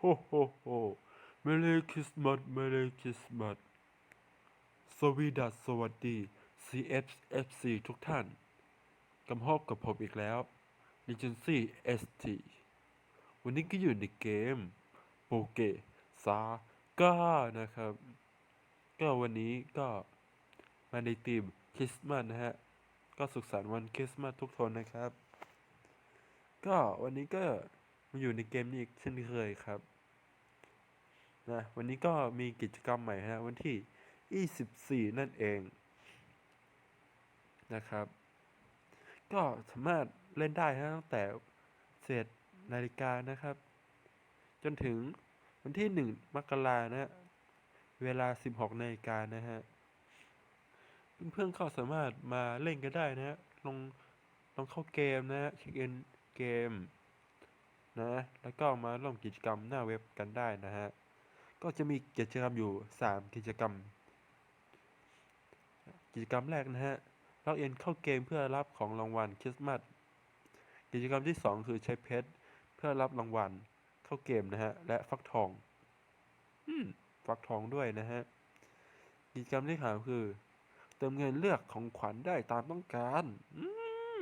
โฮโฮโฮเมเลคริสต์มาสเมเลคริสต์มาสสวีดัสสวัสดี CFFC ทุกท่านกำพบกับผมอีกแล้ว Regency ST วันนี้ก็อยู่ในเกมโปเกซาก้านะครับ ก็วันนี้ก็มาในทีมคริสต์มาสนะฮะ ก็สุขสันต์วันคริสต์มาสทุกคนนะครับ ก็วันนี้ก็ มาอยู่ในเกมนี้อีกเช่นเคยครับนะวันนี้ก็มีกิจกรรมใหม่ฮะวันที่ 24 นั่นเองนะครับ ก็สามารถเล่นได้ฮะตั้งแต่เศษนาฬิกานะครับ จนถึงวันที่ 1 มกรานะฮะเวลา 16นาฬิกานะฮะเพื่อนๆก็สามารถมาเล่นกันได้นะฮะลงลองเข้าเกมนะฮะเช็คอินเกม นะ แล้วก็มาร่วมกิจกรรมหน้าเว็บกันได้นะฮะ ก็จะมีกิจกรรมอยู่ 3 กิจกรรม กิจกรรมแรกนะฮะล็อกอินเข้าเกมเพื่อรับของรางวัลคริสต์มาส กิจกรรมที่ 2 คือใช้เพชรเพื่อรับรางวัล เข้าเกมนะฮะ และฟักทอง อืม ฟักทองด้วยนะฮะ กิจกรรมที่สามคือ เติมเงินเลือกของขวัญได้ตามต้องการ อื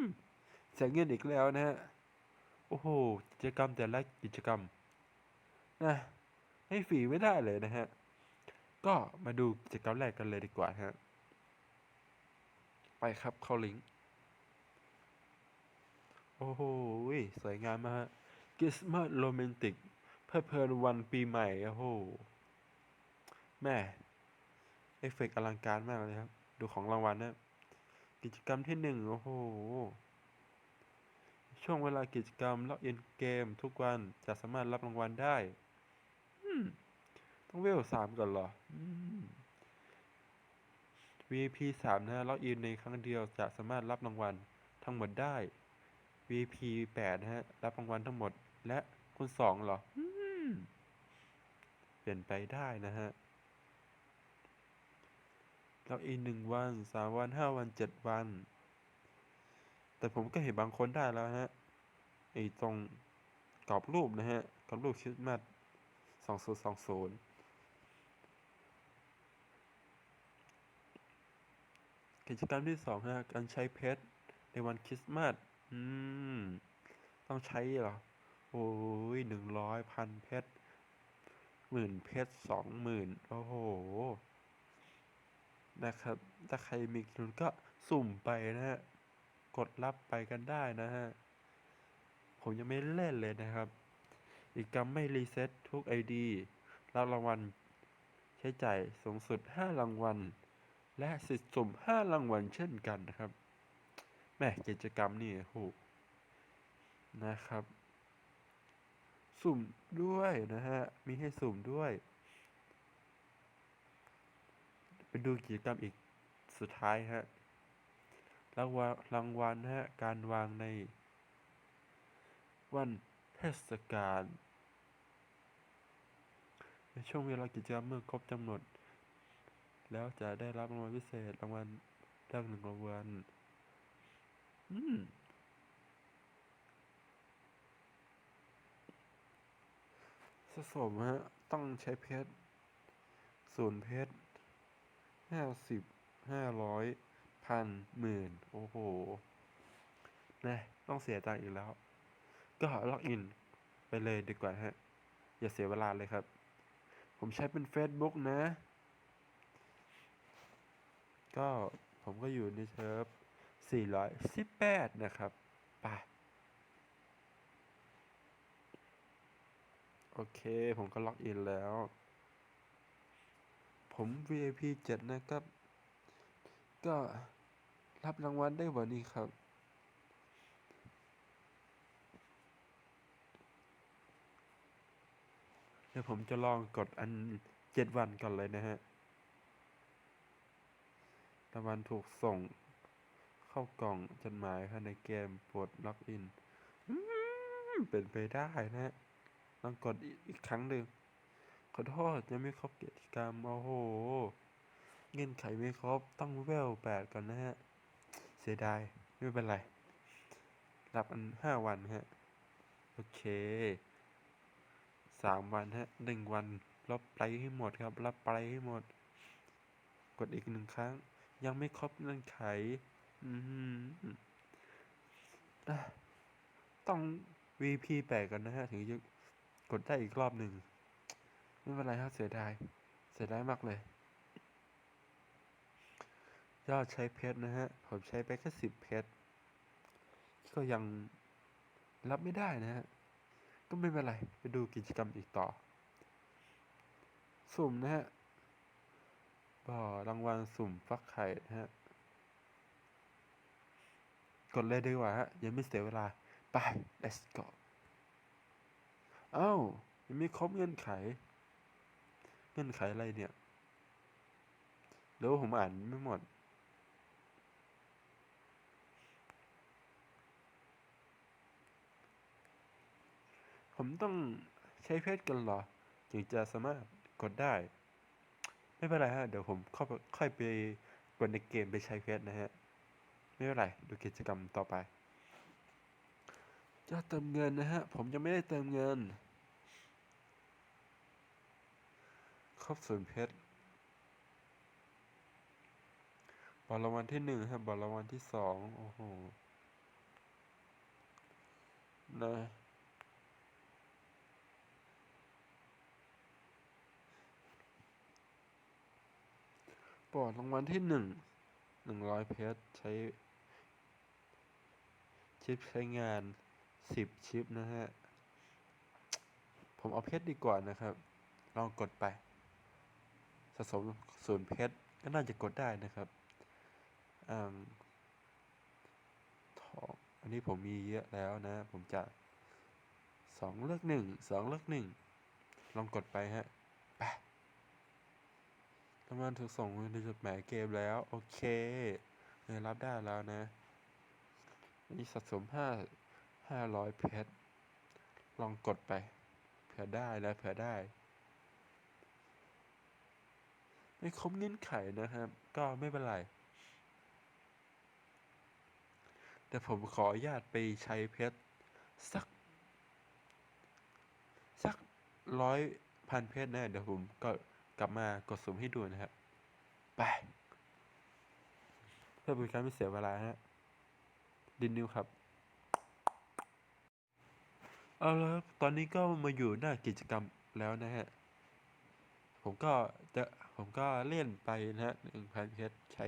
มเสียเงินอีกแล้วนะฮะ โอ้โห กิจกรรมแต่ละกิจกรรมนะให้ฟรีไม่ได้เลยนะฮะ ก็มาดูกิจกรรมแรกกันเลยดีกว่าฮะ ไปครับเข้าลิงก์ โอ้โห สวยงามมากฮะคริสต์มาสโรแมนติกเพลิดเพลินวันปีใหม่ โอ้โห แม่ เอฟเฟกต์อลังการมากเลยครับ ดูของรางวัลนะ กิจกรรมที่หนึ่งโอ้โห ช่วงเวลากิจกรรมล็อกอินเกมทุกวันจะสามารถรับรางวัลได้ต้องเวลสามก่อนเหรอม VIP สามนะล็อกอินในครั้งเดียวจะสามารถรับรางวัลทั้งหมดได้ VIP แปดนะฮะ รับรางวัลทั้งหมด และคุณสองเหรอเปลี่ยนไปได้นะฮะล็อกอินหนึ่งวันสามวันห้าวันเจ็ดวัน แต่ผมก็เห็นบางคนได้แล้วฮะไอ้ตรงกรอบรูปนะฮะกรอบรูปคริสต์มาสสองศูนย์สองศูนย์กิจกรรมที่สองฮะการใช้เพชรในวันคริสต์มาสอืม ต้องใช้เหรอ โอ้ยหนึ่งร้อยพันเพชรหมื่นเพชรสองหมื่นโอ้โห นะครับ ถ้าใครมีทุนก็สุ่มไปนะฮะ กดรับไปกันได้นะฮะ ผมยังไม่เล่นเลยนะครับ อีกกรรมไม่รีเซ็ตทุก ID รับรางวัลใช้จ่ายสูงสุด 5 รางวัล และสิทธิ์สุ่ม 5 รางวัลเช่นกันนะครับแม่กิจกรรมนี่โหนะครับ สุ่มด้วยนะฮะ มีให้สุ่มด้วยไปดูกิจกรรมอีกสุดท้ายฮะ รางวัลรางวัลฮะการวางใน วันเทศกาลในช่วงเวลากิจกรรมเมื่อครบกำหนด แล้วจะได้รับรางวัลพิเศษรางวัลแรกหนึ่งรางวัลอืมสะสมฮะ ต้องใช้เพชรศูนย์เพชรห้าสิบห้าร้อย พันหมื่นโอ้โหนะต้องเสียตังอีกแล้ว ก็ล็อกอินไปเลยดีกว่าฮะ อย่าเสียเวลาเลยครับ ผมใช้เป็น Facebook นะ ก็ผมก็อยู่ในเชิร์ฟ418 นะครับไปโอเค ผมก็ล็อกอินแล้ว ผม VIP 7 นะครับ ก็ รับรางวัลได้วันนี้ครับ เดี๋ยวผมจะลองกดอันเจ็ดวันก่อนเลยนะฮะรางวัลถูกส่งเข้ากล่องจดหมายภายในเกมปรดล็อกอินเป็นไปได้นะฮะลองกดอีกอีกครั้งหนึ่งขอโทษยังไม่ครบกิจกรรม โอ้โห เงื่อนไขไม่ครบ ต้องเวลแปดก่อนนะฮะ สียดายไม่เป็นไร รับอันห้าวันฮะ โอเคสามวันฮะหนึ่งวันลบไปให้หมดครับลบไปให้หมด กดอีกหนึ่งครั้ง ยังไม่ครบเงื่อนไข อืมต้อง VP แปลกกันนะฮะ ถึงจะกดได้อีกรอบหนึ่ง ไม่เป็นไรครับเสียดาย เสียดายมากเลย ยอดใช้เพชรนะฮะ ผมใช้ไปแค่สิบเพชร ก็ยังรับไม่ได้นะฮะ ก็ไม่เป็นไร ไปดูกิจกรรมอีกต่อ สุ่มนะฮะ บ่อรางวัลสุ่มฟักไข่นะฮะ กดเลยดีกว่าฮะ ยังไม่เสียเวลา ไป let's go เอ้า ยังไม่ครบเงื่อนไข เงื่อนไขอะไรเนี่ยเดี๋ยวผมอ่านไม่หมด ผมต้องใช้เพชรกันเหรอ ถึงจะสามารถกดได้ ไม่เป็นไรฮะ เดี๋ยวผมค่อยไปกดในเกมไปใช้เพชรนะฮะ ไม่เป็นไรดูกิจกรรมต่อไปจะเติมเงินนะฮะ ผมยังไม่ได้เติมเงิน ครบศูนเพชรบอลรางวัลที่หนึ่งครับบอลรางวัลที่สองโอ้โหนะ บอร์ดรางวัลที่หนึ่งหนึ่งร้อยเพชรใช้ ชิปใช้งานสิบชิปนะฮะ ผมเอาเพชรดีกว่านะครับ ลองกดไป สะสมศูนย์เพชรก็น่าจะกดได้นะครับอ่าทองอันนี้ผมมีเยอะแล้วนะ ผมจะสองเลือกหนึ่งสองเลือกหนึ่งลองกดไปฮะ ปรางวัลถูกส่งในจดหมายเกมแล้ว โอเคเงินรับได้แล้วนะ นี่สะสมห้าห้าร้อยเพชรลองกดไป เผื่อได้แล้วเผื่อได้ไม่ครบเงื่อนไขนะครับ ก็ไม่เป็นไร แต่ผมขออนุญาตไปใช้เพชร สัก สักร้อยพันเพชรนะเดี๋ยวผมก็ กลับมากดสุ่มให้ดูนะครับ ไป เพื่อเป็นการไม่เสียเวลาฮะดินนิวครับ เอาละครับตอนนี้ก็มาอยู่หน้ากิจกรรมแล้วนะฮะ ผมก็จะผมก็เล่นไปนะฮะหนึ่งพันเพชรใช้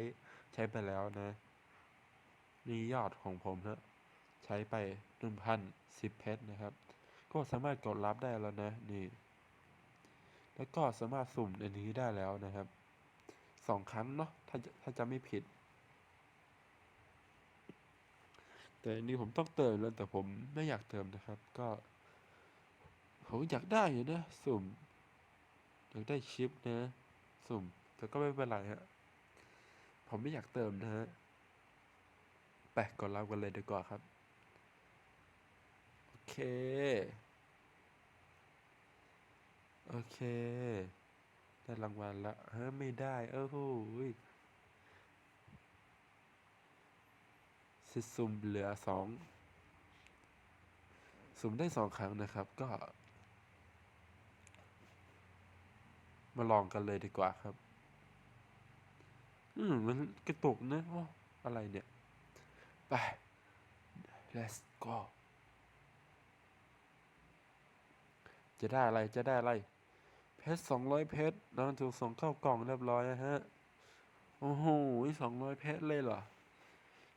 ใช้ไปแล้วนะ นี่ยอดของผมนะใช้ไปหนึ่งพันสิบเพชรนะครับ ก็สามารถกดรับได้แล้วนะ นี่ แล้วก็สามารถสุ่มอันนี้ได้แล้วนะครับสองครั้งเนาะถ้าจะถ้าจะไม่ผิด แต่อันนี้ผมต้องเติมแล้วแต่ผมไม่อยากเติมนะครับ ก็ผมอยากได้อยู่นะสุ่มอยากได้ชิปนะ สุ่ม แต่ก็ไม่เป็นไรฮะผมไม่อยากเติมนะฮะไปกดรับกันเลยดีกว่าครับ โอเค โอเค ได้รางวัลละเฮ้ยไม่ได้ เออโหยซิซุมเหลือสองสุ่มได้สองครั้งนะครับ ก็ มาลองกันเลยดีกว่าครับ อืม มันกระตุกนะโอ้อะไรเนี่ย ไป let's go จะได้อะไร จะได้อะไร ชรสองร้อยเพชรน้องถูกส่งเข้ากล่องเรียบร้อยนะฮะ โอ้โหสองร้อยเพชรเลยเหรอ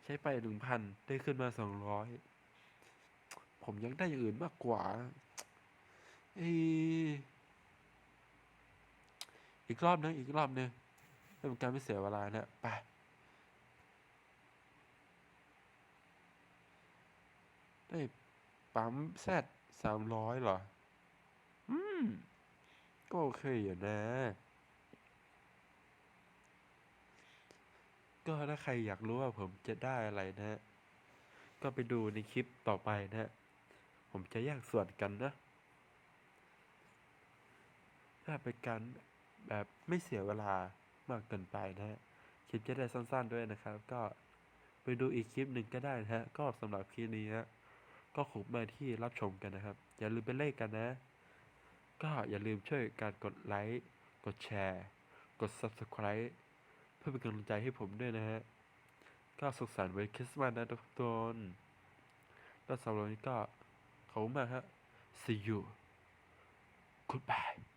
ใช้ไปหนึ่งพันได้ขึ้นมาสองร้อยผมยังได้อย่างอื่นมากกว่าเออีกรอบนึงอีกรอบนึงเพื่อเป็นการไม่เสียเวลาเนะไปได้ปั๊มแซดสามร้อยเหรอ อืม ก็โอเคอยู่นะ ก็ถ้าใครอยากรู้ว่าผมจะได้อะไรนะ ก็ไปดูในคลิปต่อไปนะ ผมจะแยกส่วนกันนะ ถ้าเป็นการแบบไม่เสียเวลามากเกินไปนะฮะ คลิปจะได้สั้นๆด้วยนะครับ ก็ไปดูอีกคลิปหนึ่งก็ได้นะฮะ ก็สำหรับคลิปนี้ฮะก็ขอบมาที่รับชมกันนะครับ อย่าลืมไปเล่นกันนะ ก็อย่าลืมช่วยการกดไลค์ กดแชร์ กด Subscribe เพื่อเป็นกำลังใจให้ผมด้วยนะฮะ ก็สุขสันต์วันคริสต์มาสนะทุกคนแล้วสำหรับวันนี้ก็ขอบคุณมากฮะ see you goodbye